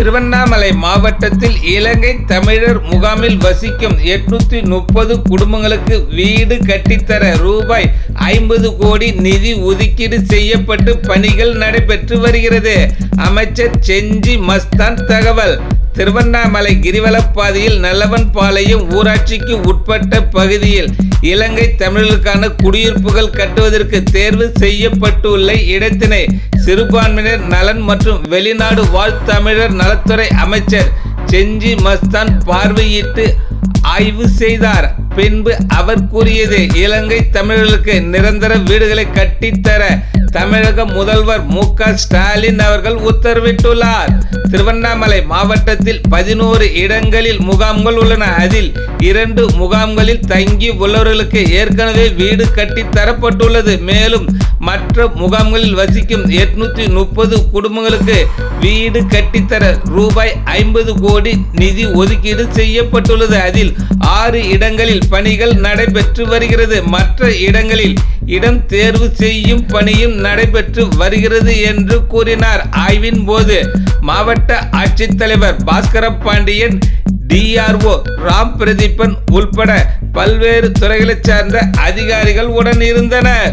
திருவண்ணாமலை மாவட்டத்தில் இலங்கை தமிழர் முகாமில் வசிக்கும் எட்நூத்தி முப்பது குடும்பங்களுக்கு வீடு கட்டித்தர ரூபாய் ஐம்பது கோடி நிதி ஒதுக்கீடு செய்யப்பட்டு பணிகள் நடைபெற்று வருகிறது. அமைச்சர் செஞ்சி மஸ்தான் தகவல் திருவண்ணாமலை கிரிவலப்பாதையில் நல்லவன்பாளையம் ஊராட்சிக்கு உட்பட்ட பகுதியில் இலங்கை தமிழர்களுக்கான குடியிருப்புகள் கட்டுவதற்கு தேர்வு செய்யப்பட்டுள்ள இடத்தினை சிறுபான்மையினர் நலன் மற்றும் வெளிநாடு வாழ் தமிழர் நலத்துறை அமைச்சர் செஞ்சி மஸ்தான் பார்வையிட்டு ஆய்வு செய்தார். பின்பு அவர் கூறியது இலங்கை தமிழர்களுக்கு நிரந்தர வீடுகளை கட்டித்தர தமிழக முதல்வர் மு ஸ்டாலின் அவர்கள் உத்தரவிட்டுள்ளார். திருவண்ணாமலை மாவட்டத்தில் பதினோரு இடங்களில் முகாம்கள் உள்ளன. அதில் இரண்டு முகாம்களில் தங்கி உள்ளவர்களுக்கு ஏற்கனவே வீடு கட்டி தரப்பட்டுள்ளது. மேலும் மற்ற முகாம்களில் வசிக்கும் எட்நூத்தி முப்பது குடும்பங்களுக்கு வீடு கட்டித்தர ரூபாய் ஐம்பது கோடி நிதி ஒதுக்கீடு செய்யப்பட்டுள்ளது. அதில் ஆறு இடங்களில் பணிகள் நடைபெற்று வருகிறது. மற்ற இடங்களில் இடம் தேர்வு செய்யும் பணியும் நடைபெற்று வருகிறது என்று கூறினார். ஆய்வின் போது மாவட்ட ஆட்சித்தலைவர் பாஸ்கர பாண்டியன் டிஆர்ஓ ராம் பிரதீபன் உள்பட பல்வேறு துறைகளைச் சார்ந்த அதிகாரிகள் உடன் இருந்தனர்